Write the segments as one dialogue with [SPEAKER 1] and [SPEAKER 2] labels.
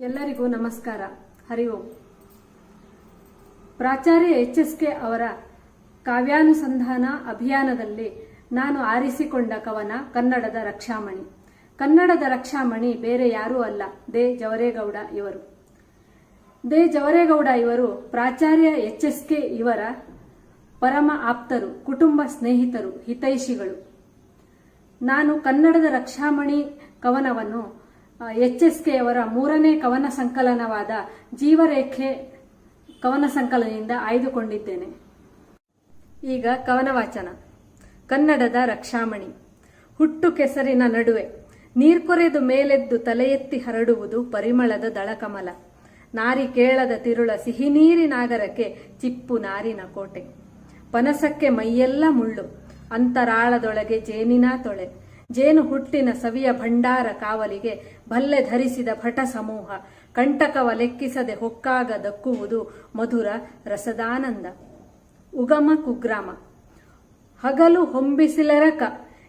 [SPEAKER 1] ಎಲ್ಲರಿಗೂ ನಮಸ್ಕಾರ. ಹರಿ ಓಂ. ಪ್ರಾಚಾರ್ಯ ಎಚ್ ಎಸ್ ಕೆ ಅವರ ಕಾವ್ಯಾನುಸಂಧಾನ ಅಭಿಯಾನದಲ್ಲಿ ನಾನು ಆರಿಸಿಕೊಂಡ ಕವನ ಕನ್ನಡದ ರಕ್ಷಾಮಣಿ. ಕನ್ನಡದ ರಕ್ಷಾಮಣಿ ಬೇರೆ ಯಾರೂ ಅಲ್ಲ. ದೇ. ಜವರೇಗೌಡ ಇವರು. ದೇ. ಜವರೇಗೌಡ ಇವರು ಪ್ರಾಚಾರ್ಯ ಎಚ್ ಎಸ್ ಕೆ ಇವರ ಪರಮ ಆಪ್ತರು, ಕುಟುಂಬ ಸ್ನೇಹಿತರು, ಹಿತೈಷಿಗಳು. ನಾನು ಕನ್ನಡದ ರಕ್ಷಾಮಣಿ ಕವನವನ್ನು ಎಚ್ ಎಸ್ ಕೆ ಅವರ ಮೂರನೇ ಕವನ ಸಂಕಲನವಾದ ಜೀವರೇಖೆ ಕವನ ಸಂಕಲನದಿಂದ ಆಯ್ದುಕೊಂಡಿದ್ದೇನೆ. ಈಗ ಕವನ ವಾಚನ ಕನ್ನಡದ ರಕ್ಷಾಮಣಿ. ಹುಟ್ಟು ಕೆಸರಿನ ನಡುವೆ ನೀರ್ಕೊರೆದು ಮೇಲೆದ್ದು ತಲೆ ಎತ್ತಿ ಹರಡುವುದು ಪರಿಮಳದ ದಳಕಮಲ. ನಾರಿ ಕೇಳದ ತಿರುಳ ಸಿಹಿ ನೀರಿನಾಗರಕ್ಕೆ ಚಿಪ್ಪು ನಾರಿನ ಕೋಟೆ. ಪನಸಕ್ಕೆ ಮೈಯೆಲ್ಲ ಮುಳ್ಳು. ಅಂತರಾಳದೊಳಗೆ ಜೇನಿನ ತೊಳೆ. ಜೇನು ಹುಟ್ಟಿನ ಸವಿಯ ಭಂಡಾರ ಕಾವಲಿಗೆ ಭಲ್ಲೆ ಧರಿಸಿದ ಭಟ ಸಮೂಹ. ಕಂಟಕವ ಲೆಕ್ಕಿಸದೆ ಹೊಕ್ಕಾಗ ದಕ್ಕುವುದು ಮಧುರ ರಸದಾನಂದ. ಉಗಮ ಕುಗ್ರಾಮ. ಹಗಲು ಹೊಂಬಿಸಿಲೆರಕ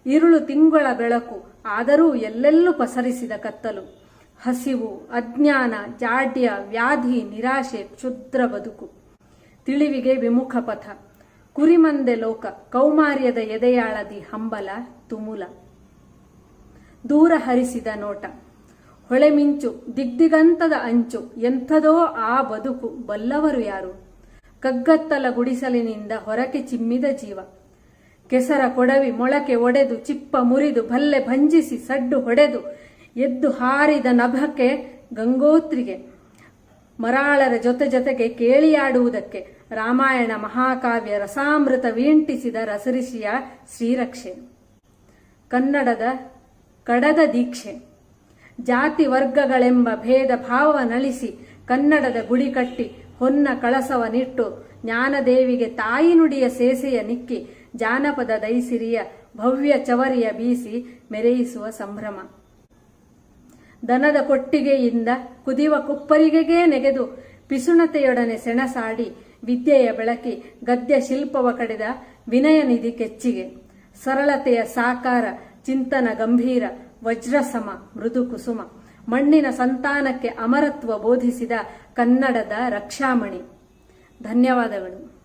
[SPEAKER 1] ಇರುಳು ತಿಂಗಳ ಬೆಳಕು, ಆದರೂ ಎಲ್ಲೆಲ್ಲೂ ಪಸರಿಸಿದ ಕತ್ತಲು. ಹಸಿವು, ಅಜ್ಞಾನ, ಜಾಡ್ಯ, ವ್ಯಾಧಿ, ನಿರಾಶೆ, ಕ್ಷುದ್ರ ಬದುಕು. ತಿಳಿವಿಗೆ ವಿಮುಖ ಪಥ. ಕುರಿಮಂದೆ ಲೋಕ, ಕೌಮಾರ್ಯದ ಎದೆಯಾಳದಿ ಹಂಬಲ, ತುಮುಲ. ದೂರ ಹರಿಸಿದ ನೋಟ. ಹೊಳೆಮಿಂಚು ದಿಗ್ದಿಗಂತದ ಅಂಚು, ಎಂಥದೋ ಆ ಬದುಕು ಬಲ್ಲವರು ಯಾರು? ಕಗ್ಗತ್ತಲ ಗುಡಿಸಲಿನಿಂದ ಹೊರಕೆ ಚಿಮ್ಮಿದ ಜೀವ. ಕೆಸರ ಕೊಡವಿ ಮೊಳಕೆ ಒಡೆದು, ಚಿಪ್ಪ ಮುರಿದು, ಭಲ್ಲೆ ಭಂಜಿಸಿ, ಸಡ್ಡು ಹೊಡೆದು, ಎದ್ದು ಹಾರಿದ ನಭಕ್ಕೆ ಗಂಗೋತ್ರಿಗೆ, ಮರಾಳರ ಜೊತೆ ಜೊತೆಗೆ ಕೇಳಿಯಾಡುವುದಕ್ಕೆ, ರಾಮಾಯಣ ಮಹಾಕಾವ್ಯ ರಸಾಮೃತ ವೀಂಟಿಸಿದ ರಸರಿಷಿಯ ಶ್ರೀರಕ್ಷೆ. ಕನ್ನಡದ ಕಡದ ದೀಕ್ಷೆ. ಜಾತಿ ವರ್ಗಗಳೆಂಬ ಭೇದ ಭಾವ ನಳಿಸಿ ಕನ್ನಡದ ಗುಡಿ ಕಟ್ಟಿ ಹೊನ್ನ ಕಳಸವನಿಟ್ಟು ಜ್ಞಾನದೇವಿಗೆ ತಾಯಿ ನುಡಿಯ ಸೇಸೆಯ ನಿಕ್ಕಿ ಜಾನಪದ ದೈಸಿರಿಯ ಭವ್ಯ ಚವರಿಯ ಬೀಸಿ ಮೆರೆಯಿಸುವ ಸಂಭ್ರಮ. ದನದ ಕೊಟ್ಟಿಗೆಯಿಂದ ಕುದಿವ ಕುಪ್ಪರಿಗೆಗೇ ನೆಗೆದು ಪಿಸುಣತೆಯೊಡನೆ ಸೆಣಸಾಡಿ ವಿದ್ಯೆಯ ಬೆಳಕಿ ಗದ್ಯ ಶಿಲ್ಪವ ಕಡೆದ ವಿನಯ ನಿಧಿ ಕೆಚ್ಚಿಗೆ. ಸರಳತೆಯ ಸಾಕಾರ ಚಿಂತನ ಗಂಭೀರ ವಜ್ರಸಮ ಮೃದು ಕುಸುಮ. ಮಣ್ಣಿನ ಸಂತಾನಕ್ಕೆ ಅಮರತ್ವ ಬೋಧಿಸಿದ ಕನ್ನಡದ ರಕ್ಷಾಮಣಿ. ಧನ್ಯವಾದಗಳು.